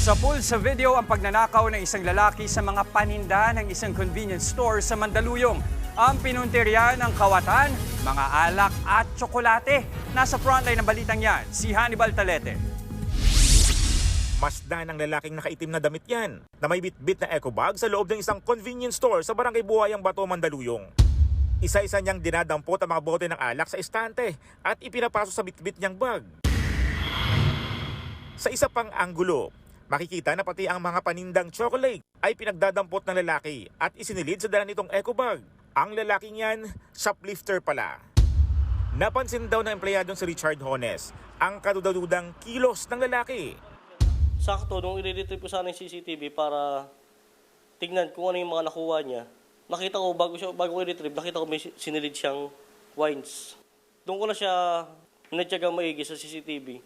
Sa pool sa video ang pagnanakaw ng isang lalaki sa mga paninda ng isang convenience store sa Mandaluyong. Ang pinuntirya ng kawatan, mga alak at tsokolate. Nasa frontline ng balitang yan, si Hannibal Talete. Masda ng lalaking nakaitim na damit yan na may bitbit na eco bag sa loob ng isang convenience store sa barangay Buhayang Bato, Mandaluyong. Isa-isa niyang dinadampot ang mga bote ng alak sa estante at ipinapasok sa bitbit niyang bag. Sa isa pang anggulo, makikita na pati ang mga panindang chocolate ay pinagdadampot ng lalaki at isinilid sa dala nitong eco bag. Ang lalaking yan, shoplifter pala. Napansin daw ng empleyadong si Richard Hones ang kadududang kilos ng lalaki sakto, nung i-retrieve ko sana yung CCTV para tignan kung ano yung mga nakuha niya, nakita ko, bago, siya, bago ko i-retrieve, nakita ko may sinilid siyang wines. Doon ko na siya natyagang maigi sa CCTV.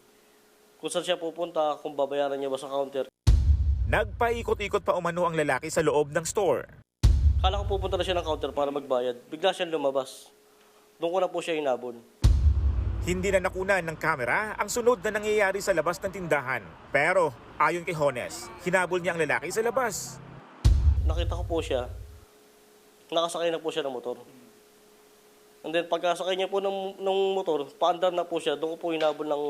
Kung saan siya pupunta, kung babayaran niya ba sa counter. Nagpaikot-ikot pa umano ang lalaki sa loob ng store. Kala ko pupunta na siya ng counter para magbayad. Bigla siyang lumabas. Doon ko na po siya hinabon. Hindi na nakunan ng kamera ang sunod na nangyayari sa labas ng tindahan. Pero ayon kay Hones, hinabol niya ang lalaki sa labas. Nakita ko po siya. Nakasakay na po siya ng motor. And then pagkasakay niya po ng, ng motor, paandar na po siya. Doon ko po hinabol ng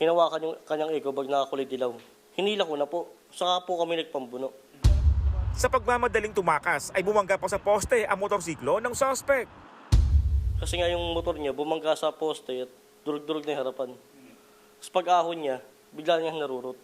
hinawakan yung kanyang eco bag na kulay dilaw. Hinila ko na po. Saka po kami nagpambuno. Sa pagmamadaling tumakas ay bumangga pa sa poste ang motorsiklo ng suspect. Kasi nga yung motor niya bumangga sa poste at durug-durug na harapan. Tapos pag ahon niya, bigla niyang narurot.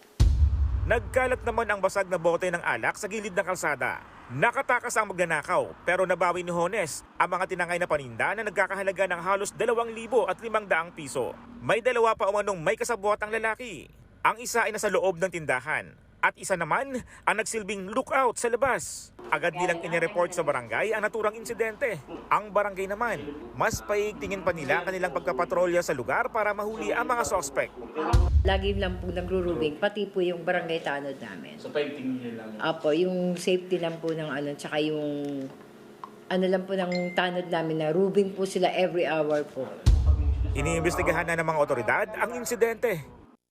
Nagkalat naman ang basag na bote ng alak sa gilid ng kalsada. Nakatakas ang magnanakaw pero nabawi ni Hones ang mga tinangay na paninda na nagkakahalaga ng halos 2,000 at 500 piso. May dalawa pa umanong may kasabot ang lalaki. Ang isa ay nasa loob ng tindahan at isa naman ang nagsilbing lookout sa labas. Agad nilang inireport sa barangay ang naturang insidente. Ang barangay naman, mas paigtingin pa nila ang kanilang pagkapatrolya sa lugar para mahuli ang mga sospek. Lagi lang po nagrurubing, pati po yung barangay tanod namin. So, paigtingin nyo lang. Apo, yung safety lang po ng ano, tsaka yung ano lang po ng tanod namin na rubing po sila every hour po. Iniimbestigahan na ng mga otoridad ang insidente.